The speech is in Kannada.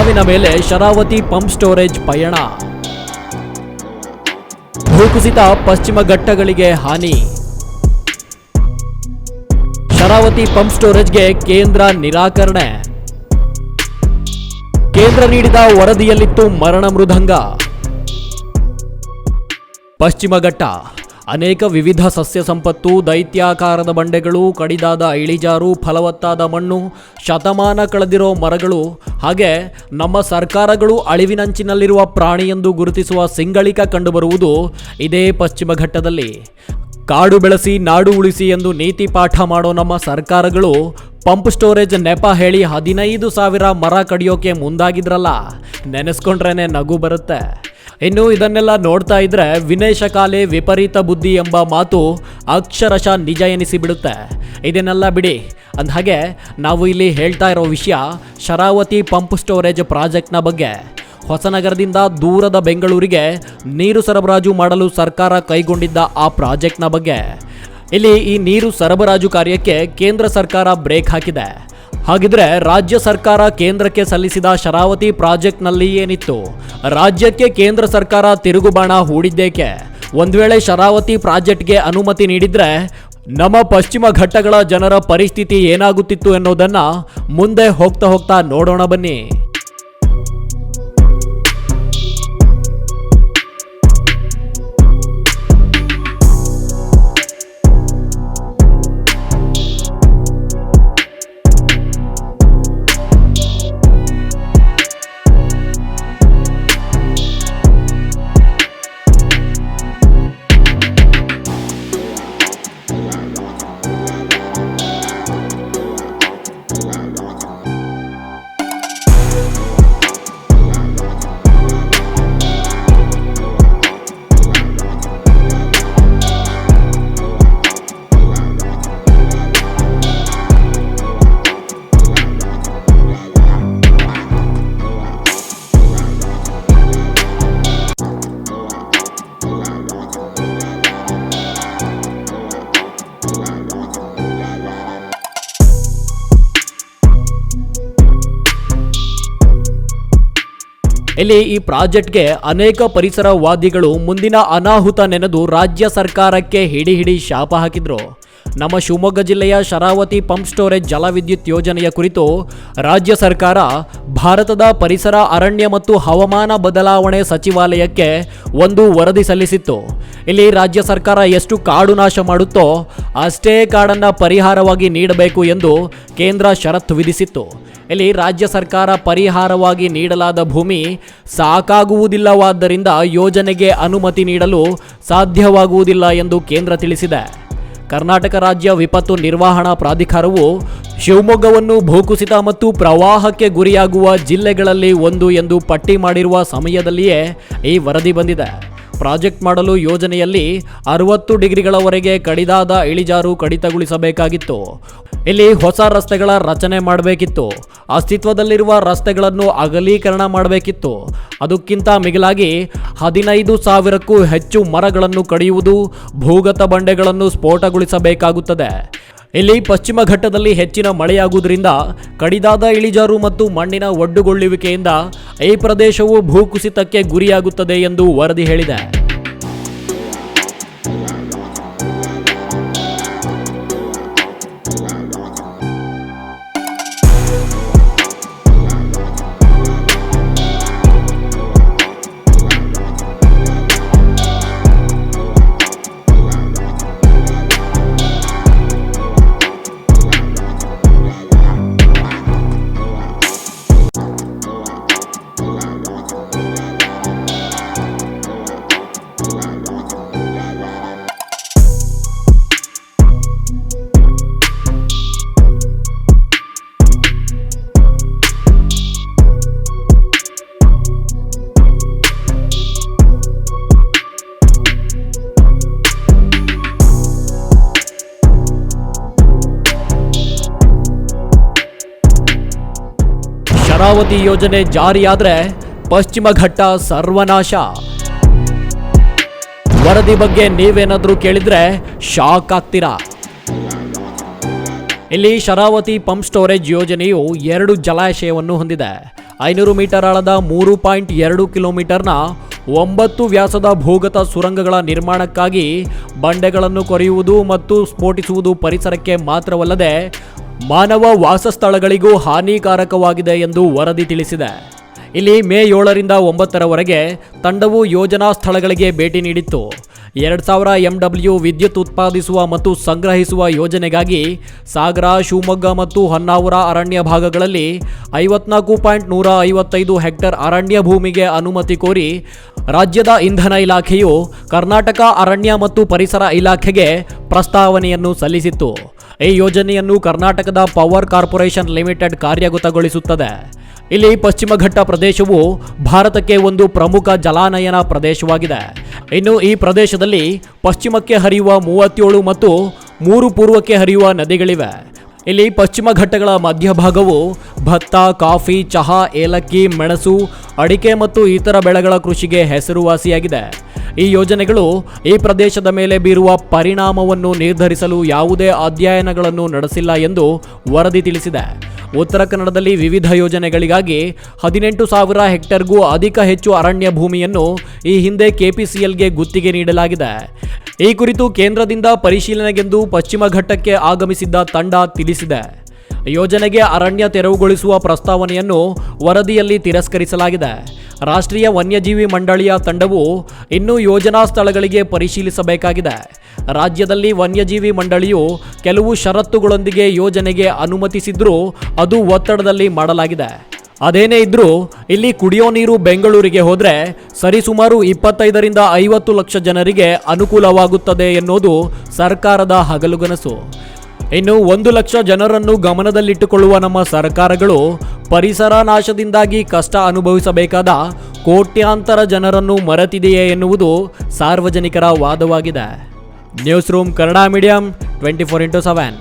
ಸಾವಿನ ಮೇಲೆ ಶರಾವತಿ ಪಂಪ್ ಸ್ಟೋರೇಜ್ ಪಯಣ. ಭೂಕುಸಿತ ಪಶ್ಚಿಮ ಘಟ್ಟಗಳಿಗೆ ಹಾನಿ. ಶರಾವತಿ ಪಂಪ್ ಸ್ಟೋರೇಜ್ಗೆ ಕೇಂದ್ರ ನಿರಾಕರಣೆ. ಕೇಂದ್ರ ನೀಡಿದ ವರದಿಯಲ್ಲಿತ್ತು ಮರಣ ಮೃದಂಗ. ಪಶ್ಚಿಮ ಘಟ್ಟ ಅನೇಕ ವಿವಿಧ ಸಸ್ಯ ಸಂಪತ್ತು, ದೈತ್ಯಾಕಾರದ ಬಂಡೆಗಳು, ಕಡಿದಾದ ಇಳಿಜಾರು, ಫಲವತ್ತಾದ ಮಣ್ಣು, ಶತಮಾನ ಕಳೆದಿರೋ ಮರಗಳು, ಹಾಗೆ ನಮ್ಮ ಸರ್ಕಾರಗಳು ಅಳಿವಿನಂಚಿನಲ್ಲಿರುವ ಪ್ರಾಣಿ ಎಂದು ಗುರುತಿಸುವ ಸಿಂಗಳಿಕ ಕಂಡುಬರುವುದು ಇದೇ ಪಶ್ಚಿಮ ಘಟ್ಟದಲ್ಲಿ. ಕಾಡು ಬೆಳೆಸಿ, ನಾಡು ಉಳಿಸಿ ಎಂದು ನೀತಿ ಪಾಠ ಮಾಡೋ ನಮ್ಮ ಸರ್ಕಾರಗಳು ಪಂಪ್ ಸ್ಟೋರೇಜ್ ನೆಪ ಹೇಳಿ ಹದಿನೈದು ಸಾವಿರ ಮರ ಕಡಿಯೋಕೆ ಮುಂದಾಗಿದ್ರಲ್ಲ. ನೆನೆಸ್ಕೊಂಡ್ರೇ ನಗು ಬರುತ್ತೆ. ಇನ್ನು ಇದನ್ನೆಲ್ಲ ನೋಡ್ತಾ ಇದ್ರೆ ವಿನೇಶಕಾಲೆ ವಿಪರೀತ ಬುದ್ಧಿ ಎಂಬ ಮಾತು ಅಕ್ಷರಶಃ ನಿಜ ಎನಿಸಿಬಿಡುತ್ತೆ. ಇದನ್ನೆಲ್ಲ ಬಿಡಿ. ಅಂದಹಾಗೆ, ನಾವು ಇಲ್ಲಿ ಹೇಳ್ತಾ ಇರೋ ವಿಷಯ ಶರಾವತಿ ಪಂಪ್ ಸ್ಟೋರೇಜ್ ಪ್ರಾಜೆಕ್ಟ್ನ ಬಗ್ಗೆ. ಹೊಸನಗರದಿಂದ ದೂರದ ಬೆಂಗಳೂರಿಗೆ ನೀರು ಸರಬರಾಜು ಮಾಡಲು ಸರ್ಕಾರ ಕೈಗೊಂಡಿದ್ದ ಆ ಪ್ರಾಜೆಕ್ಟ್ನ ಬಗ್ಗೆ. ಇಲ್ಲಿ ಈ ನೀರು ಸರಬರಾಜು ಕಾರ್ಯಕ್ಕೆ ಕೇಂದ್ರ ಸರ್ಕಾರ ಬ್ರೇಕ್ ಹಾಕಿದೆ. ಹಾಗಿದ್ರೆ ರಾಜ್ಯ ಸರ್ಕಾರ ಕೇಂದ್ರಕ್ಕೆ ಸಲ್ಲಿಸಿದ ಶರಾವತಿ ಪ್ರಾಜೆಕ್ಟ್ನಲ್ಲಿ ಏನಿತ್ತು ರಾಜ್ಯಕ್ಕೆ ಕೇಂದ್ರ ಸರ್ಕಾರ ತಿರುಗುಬಾಣ ಹೂಡಿದ್ದೇಕೆ? ಒಂದು ವೇಳೆ ಶರಾವತಿ ಪ್ರಾಜೆಕ್ಟ್ಗೆ ಅನುಮತಿ ನೀಡಿದ್ರೆ, ನಮ್ಮ ಪಶ್ಚಿಮ ಘಟ್ಟಗಳ ಜನರ ಪರಿಸ್ಥಿತಿ ಏನಾಗುತ್ತಿತ್ತು ಎನ್ನುವುದನ್ನು ಮುಂದೆ ಹೋಗ್ತಾ ಹೋಗ್ತಾ ನೋಡೋಣ ಬನ್ನಿ. ಇಲ್ಲಿ ಈ ಪ್ರಾಜೆಕ್ಟ್ಗೆ ಅನೇಕ ಪರಿಸರವಾದಿಗಳು ಮುಂದಿನ ಅನಾಹುತ ನೆನೆದು ರಾಜ್ಯ ಸರ್ಕಾರಕ್ಕೆ ಹಿಡಿ ಹಿಡಿ ಶಾಪ ಹಾಕಿದ್ರು. ನಮ್ಮ ಶಿವಮೊಗ್ಗ ಜಿಲ್ಲೆಯ ಶರಾವತಿ ಪಂಪ್ ಸ್ಟೋರೇಜ್ ಜಲವಿದ್ಯುತ್ ಯೋಜನೆಯ ಕುರಿತು ರಾಜ್ಯ ಸರ್ಕಾರ ಭಾರತದ ಪರಿಸರ, ಅರಣ್ಯ ಮತ್ತು ಹವಾಮಾನ ಬದಲಾವಣೆ ಸಚಿವಾಲಯಕ್ಕೆ ಒಂದು ವರದಿ ಸಲ್ಲಿಸಿತ್ತು. ಇಲ್ಲಿ ರಾಜ್ಯ ಸರ್ಕಾರ ಎಷ್ಟು ಕಾಡು ನಾಶ ಮಾಡುತ್ತೋ ಅಷ್ಟೇ ಕಾಡನ್ನು ಪರಿಹಾರವಾಗಿ ನೀಡಬೇಕು ಎಂದು ಕೇಂದ್ರ ಷರತ್ತು ವಿಧಿಸಿತ್ತು. ಇಲ್ಲಿ ರಾಜ್ಯ ಸರ್ಕಾರ ಪರಿಹಾರವಾಗಿ ನೀಡಲಾದ ಭೂಮಿ ಸಾಕಾಗುವುದಿಲ್ಲವಾದ್ದರಿಂದ ಯೋಜನೆಗೆ ಅನುಮತಿ ನೀಡಲು ಸಾಧ್ಯವಾಗುವುದಿಲ್ಲ ಎಂದು ಕೇಂದ್ರ ತಿಳಿಸಿದೆ. ಕರ್ನಾಟಕ ರಾಜ್ಯ ವಿಪತ್ತು ನಿರ್ವಹಣಾ ಪ್ರಾಧಿಕಾರವು ಶಿವಮೊಗ್ಗವನ್ನು ಭೂಕುಸಿತ ಮತ್ತು ಪ್ರವಾಹಕ್ಕೆ ಗುರಿಯಾಗುವ ಜಿಲ್ಲೆಗಳಲ್ಲಿ ಒಂದು ಎಂದು ಪಟ್ಟಿ ಮಾಡಿರುವ ಸಮಯದಲ್ಲಿಯೇ ಈ ವರದಿ ಬಂದಿದೆ. ಪ್ರಾಜೆಕ್ಟ್ ಮಾಡಲು ಯೋಜನೆಯಲ್ಲಿ ಅರವತ್ತು ಡಿಗ್ರಿಗಳವರೆಗೆ ಕಡಿದಾದ ಇಳಿಜಾರು ಕಡಿತಗೊಳಿಸಬೇಕಾಗಿತ್ತು. ಇಲ್ಲಿ ಹೊಸ ರಸ್ತೆಗಳ ರಚನೆ ಮಾಡಬೇಕಿತ್ತು. ಅಸ್ತಿತ್ವದಲ್ಲಿರುವ ರಸ್ತೆಗಳನ್ನು ಅಗಲೀಕರಣ ಮಾಡಬೇಕಿತ್ತು. ಅದಕ್ಕಿಂತ ಮಿಗಿಲಾಗಿ ಹದಿನೈದು ಸಾವಿರಕ್ಕೂ ಹೆಚ್ಚು ಮರಗಳನ್ನು ಕಡಿಯುವುದು ಭೂಗತ ಬಂಡೆಗಳನ್ನು ಸ್ಫೋಟಗೊಳಿಸಬೇಕಾಗುತ್ತದೆ. ಇಲ್ಲಿ ಪಶ್ಚಿಮ ಘಟ್ಟದಲ್ಲಿ ಹೆಚ್ಚಿನ ಮಳೆಯಾಗುವುದರಿಂದ ಕಡಿದಾದ ಇಳಿಜಾರು ಮತ್ತು ಮಣ್ಣಿನ ಒಡ್ಡುಗೊಳ್ಳುವಿಕೆಯಿಂದ ಈ ಪ್ರದೇಶವು ಭೂಕುಸಿತಕ್ಕೆ ಗುರಿಯಾಗುತ್ತದೆ ಎಂದು ವರದಿ ಹೇಳಿದೆ. ಶರಾವತಿ ಯೋಜನೆ ಜಾರಿಯಾದ್ರೆ ಪಶ್ಚಿಮ ಘಟ್ಟ ಸರ್ವನಾಶ. ವರದಿ ಬಗ್ಗೆ ನೀವೇನಾದ್ರೂ ಕೇಳಿದ್ರೆ ಶಾಕ್ ಆಗ್ತೀರಾ? ಇಲ್ಲಿ ಶರಾವತಿ ಪಂಪ್ ಸ್ಟೋರೇಜ್ ಯೋಜನೆಯು ಎರಡು ಜಲಾಶಯವನ್ನು ಹೊಂದಿದೆ. ಐನೂರು ಮೀಟರ್ ಆಳದ ಮೂರು ಪಾಯಿಂಟ್ ಎರಡು ಕಿಲೋಮೀಟರ್ನ ಒಂಬತ್ತು ವ್ಯಾಸದ ಭೂಗತ ಸುರಂಗಗಳ ನಿರ್ಮಾಣಕ್ಕಾಗಿ ಬಂಡೆಗಳನ್ನು ಕೊರೆಯುವುದು ಮತ್ತು ಸ್ಫೋಟಿಸುವುದು ಪರಿಸರಕ್ಕೆ ಮಾತ್ರವಲ್ಲದೆ ಮಾನವ ವಾಸಸ್ಥಳಗಳಿಗೂ ಹಾನಿಕಾರಕವಾಗಿದೆ ಎಂದು ವರದಿ ತಿಳಿಸಿದೆ. ಇಲ್ಲಿ ಮೇ ಏಳರಿಂದ ಒಂಬತ್ತರವರೆಗೆ ತಂಡವು ಯೋಜನಾ ಸ್ಥಳಗಳಿಗೆ ಭೇಟಿ ನೀಡಿತ್ತು. ಎರಡು ಸಾವಿರ ಎಂ ಡಬ್ಲ್ಯೂ ವಿದ್ಯುತ್ ಉತ್ಪಾದಿಸುವ ಮತ್ತು ಸಂಗ್ರಹಿಸುವ ಯೋಜನೆಗಾಗಿ ಸಾಗರ, ಶಿವಮೊಗ್ಗ ಮತ್ತು ಹೊನ್ನಾವರ ಅರಣ್ಯ ಭಾಗಗಳಲ್ಲಿ ಐವತ್ನಾಲ್ಕು ಪಾಯಿಂಟ್ ನೂರ ಐವತ್ತೈದು ಹೆಕ್ಟರ್ ಅರಣ್ಯ ಭೂಮಿಗೆ ಅನುಮತಿ ಕೋರಿ ರಾಜ್ಯದ ಇಂಧನ ಇಲಾಖೆಯು ಕರ್ನಾಟಕ ಅರಣ್ಯ ಮತ್ತು ಪರಿಸರ ಇಲಾಖೆಗೆ ಪ್ರಸ್ತಾವನೆಯನ್ನು ಸಲ್ಲಿಸಿತ್ತು. ಈ ಯೋಜನೆಯನ್ನು ಕರ್ನಾಟಕದ ಪವರ್ ಕಾರ್ಪೊರೇಷನ್ ಲಿಮಿಟೆಡ್ ಕಾರ್ಯಗತಗೊಳಿಸುತ್ತದೆ. ಇಲ್ಲಿ ಪಶ್ಚಿಮ ಘಟ್ಟ ಪ್ರದೇಶವು ಭಾರತಕ್ಕೆ ಒಂದು ಪ್ರಮುಖ ಜಲಾನಯನ ಪ್ರದೇಶವಾಗಿದೆ. ಇನ್ನು ಈ ಪ್ರದೇಶದಲ್ಲಿ ಪಶ್ಚಿಮಕ್ಕೆ ಹರಿಯುವ ಮೂವತ್ತೇಳು ಮತ್ತು ಮೂರು ಪೂರ್ವಕ್ಕೆ ಹರಿಯುವ ನದಿಗಳಿವೆ. ಇಲ್ಲಿ ಪಶ್ಚಿಮ ಘಟ್ಟಗಳ ಮಧ್ಯಭಾಗವು ಭತ್ತ, ಕಾಫಿ, ಚಹಾ, ಏಲಕ್ಕಿ, ಮೆಣಸು, ಅಡಿಕೆ ಮತ್ತು ಇತರ ಬೆಳೆಗಳ ಕೃಷಿಗೆ ಹೆಸರುವಾಸಿಯಾಗಿದೆ. ಈ ಯೋಜನೆಗಳು ಈ ಪ್ರದೇಶದ ಮೇಲೆ ಬೀರುವ ಪರಿಣಾಮವನ್ನು ನಿರ್ಧರಿಸಲು ಯಾವುದೇ ಅಧ್ಯಯನಗಳನ್ನು ನಡೆಸಿಲ್ಲ ಎಂದು ವರದಿ ತಿಳಿಸಿದೆ. ಉತ್ತರ ಕನ್ನಡದಲ್ಲಿ ವಿವಿಧ ಯೋಜನೆಗಳಿಗಾಗಿ ಹದಿನೆಂಟು ಸಾವಿರ ಹೆಕ್ಟೇರ್ಗೂ ಅಧಿಕ ಹೆಚ್ಚು ಅರಣ್ಯ ಭೂಮಿಯನ್ನು ಈ ಹಿಂದೆ ಕೆಪಿಸಿಎಲ್ಗೆ ಗುತ್ತಿಗೆ ನೀಡಲಾಗಿದೆ. ಈ ಕುರಿತು ಕೇಂದ್ರದಿಂದ ಪರಿಶೀಲನೆಗೆಂದು ಪಶ್ಚಿಮ ಘಟ್ಟಕ್ಕೆ ಆಗಮಿಸಿದ್ದ ತಂಡ ತಿಳಿಸಿದೆ. ಯೋಜನೆಗೆ ಅರಣ್ಯ ತೆರವುಗೊಳಿಸುವ ಪ್ರಸ್ತಾವನೆಯನ್ನು ವರದಿಯಲ್ಲಿ ತಿರಸ್ಕರಿಸಲಾಗಿದೆ. ರಾಷ್ಟ್ರೀಯ ವನ್ಯಜೀವಿ ಮಂಡಳಿಯ ತಂಡವು ಇನ್ನೂ ಯೋಜನಾ ಸ್ಥಳಗಳಿಗೆ ಪರಿಶೀಲಿಸಬೇಕಾಗಿದೆ. ರಾಜ್ಯದಲ್ಲಿ ವನ್ಯಜೀವಿ ಮಂಡಳಿಯು ಕೆಲವು ಷರತ್ತುಗಳೊಂದಿಗೆ ಯೋಜನೆಗೆ ಅನುಮತಿಸಿದ್ರೂ ಅದು ಒತ್ತಡದಲ್ಲಿ ಮಾಡಲಾಗಿದೆ. ಅದೇನೇ ಇದ್ರೂ ಇಲ್ಲಿ ಕುಡಿಯೋ ನೀರು ಬೆಂಗಳೂರಿಗೆ ಹೋದರೆ ಸರಿಸುಮಾರು ಇಪ್ಪತ್ತೈದರಿಂದ ಐವತ್ತು ಲಕ್ಷ ಜನರಿಗೆ ಅನುಕೂಲವಾಗುತ್ತದೆ ಎನ್ನುವುದು ಸರ್ಕಾರದ ಹಗಲುಗನಸು. ಇನ್ನು ಒಂದು ಲಕ್ಷ ಜನರನ್ನು ಗಮನದಲ್ಲಿಟ್ಟುಕೊಳ್ಳುವ ನಮ್ಮ ಸರ್ಕಾರಗಳು ಪರಿಸರ ನಾಶದಿಂದಾಗಿ ಕಷ್ಟ ಅನುಭವಿಸಬೇಕಾದ ಕೋಟ್ಯಾಂತರ ಜನರನ್ನು ಮರೆತಿದೆಯೇ ಎನ್ನುವುದು ಸಾರ್ವಜನಿಕರ ವಾದವಾಗಿದೆ. Newsroom Kannada medium twenty four into seven